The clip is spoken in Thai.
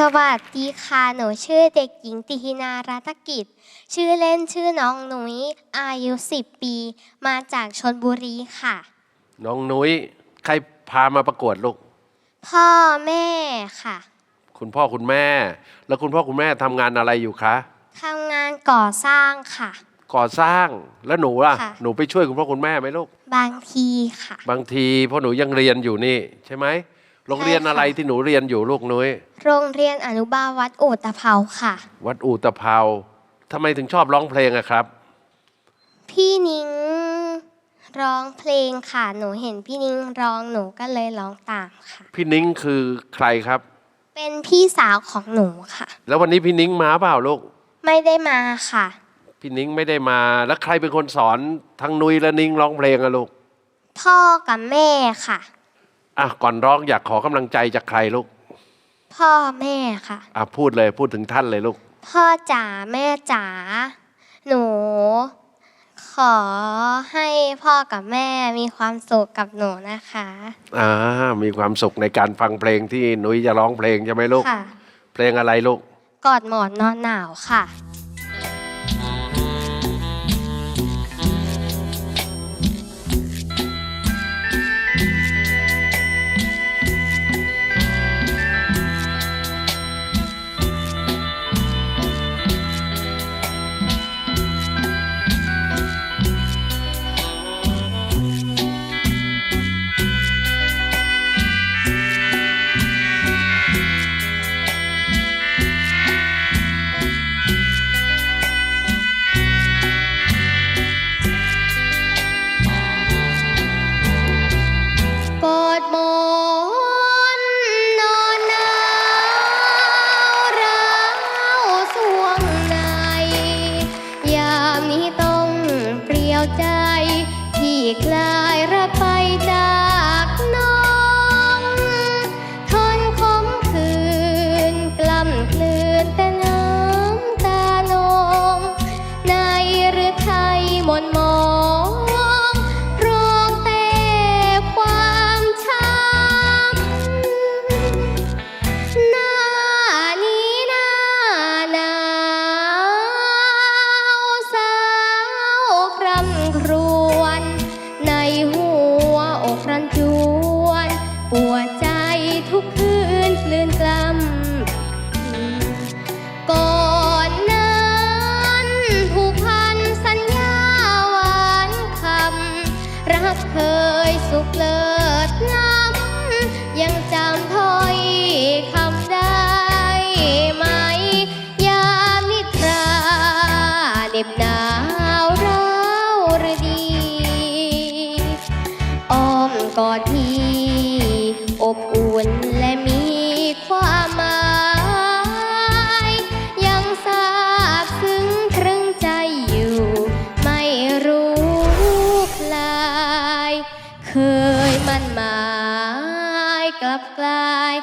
สวัสดีค่ะ หนูชื่อเด็กหญิงติหินารัตกิจ ชื่อเล่นชื่อน้องหนุยอายุ 10 ปี มาจากชนบุรีค่ะ น้องนุ้ย ใครพามาประกวดลูก พ่อแม่ค่ะ คุณพ่อคุณแม่ แล้วคุณพ่อคุณแม่ทำงานอะไรอยู่คะทำงานก่อสร้างค่ะ ก่อสร้าง แล้วหนูล่ะ ค่ะ หนูไปช่วยคุณพ่อคุณแม่ไหมลูก บางทีค่ะ บางทีเพราะหนูยังเรียนอยู่นี่ใช่ไหม โรงเรียนใช่ค่ะอะไรที่หนูเรียนอยู่ลูกนุ้ย โรงเรียนอนุบาลวัดโอตะเภาค่ะ วัดอูตะเภาทำไมถึงชอบร้องเพลงอะครับ พี่นิ้งร้องเพลงค่ะ หนูเห็นพี่นิ้งร้องหนูก็เลยร้องตามค่ะ พี่นิ้งคือใครครับ เป็นพี่สาวของหนูค่ะ แล้ววันนี้พี่นิ้งมาเปล่าลูก ไม่ได้มาค่ะ พี่นิ้งไม่ได้มา แล้วใครเป็นคนสอนทั้งนุ้ยและนิ้งร้องเพลงอะลูก พ่อกับแม่ค่ะ อะก่อนร้องอยากขอกำลังใจจากใครลูก พ่อแม่ค่ะ อะพูดเลยพูดถึงท่านเลยลูก พ่อจ๋าแม่จ๋าหนู ขอให้พ่อกับแม่มีความสุขกับหนูนะคะอ่ามีความสุขในการฟังเพลงที่นุ้ยจะร้องเพลงใช่ไหมลูก ค่ะ เพลงอะไรลูก กอดหมอนนอนหนาวค่ะ ใจที่คลาย ปวดใจทุกคืนคลื่นกล้ำก่อนนั้นผูกพันสัญญาหวานคำ รักเคยสุขเลิศล้ำยังจำถ้อยคำได้ไหม ยามนิทราเหน็บหนาวร้าวหรือดี อ้อมกอดพี่ อบอุ่นและมีความหมาย ยังทราบซึ้งตรึงใจอยู่ ไม่รู้คลาย เคยมันหมายกลับกลาย